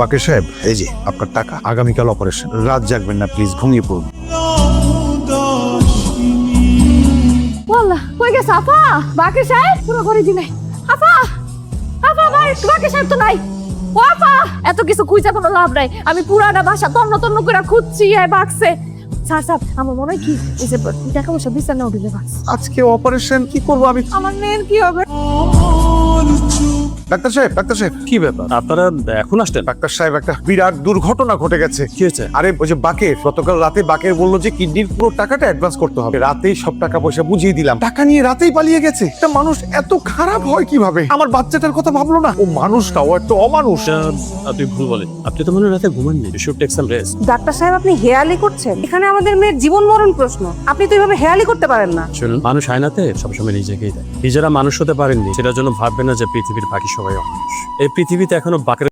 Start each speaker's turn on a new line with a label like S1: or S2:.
S1: বাকে সাহেব এই যে। আপনার টাকা। আগামীকাল অপারেশন রাত জাগবেন না প্লিজ ঘুমিয়ে পড়ুন।
S2: ওয়াল্লাহ কই গেছে আপা বাকি সাহেব? পুরো ঘরে দি নাই আপা আপা ভাই বাকি সাহেব তো নাই। ও আপা এত কিছু খুঁজে কোনো লাভ নাই। আমি পুরাটা বাসা তন্ন তন্ন করে খুঁজছি আর বাক্সে স্যার স্যার আমার মনে হয় কি? এই যে টাকা পয়সা বিছানা উঠে বাক্স
S1: আজকে অপারেশন কি করব আমি?
S2: আমার মেয়ের কি হবে?
S1: ডাক্তার সাহেব ডাক্তার সাহেব।
S3: কি ব্যাপার? আপনারা এখন আসতেন
S1: ডাক্তার সাহেব একটা বিরাট দুর্ঘটনা ঘটে গেছে।
S3: কি হয়েছে?
S1: আরে ওই যে বাকের গতকাল রাতে বাকের বলল যে কিডনির পুরো টাকাটা অ্যাডভান্স করতে হবে। রাতেই সব টাকা পয়সা বুঝিয়ে দিলাম। টাকা নিয়ে রাতেই পালিয়ে গেছে। একটা মানুষ এত খারাপ হয় কীভাবে? আমার বাচ্চাটার কথা ভাবলো না। ও মানুষটা ও একটা অমানুষ।
S3: এটা আপনি ভুল বলেন। আপনি তো মনে রাতে ঘুমাননি। You should take some rest
S4: doctor সাহেব আপনি হেয়ালি করছেন? এখানে আমাদের মেয়ের জীবন মরণ প্রশ্ন। আপনি তো এইভাবে হেয়ালি করতে পারেন না।
S3: শুনুন মানুষ আয়নাতে সবসময় নিজেকেই দেয় নিজেরা মানুষ হতে পারেননি। সেটার জন্য ভাববে না যে পৃথিবীর বাকি সবাই অমানুষ এই পৃথিবীতে এখনও বাকের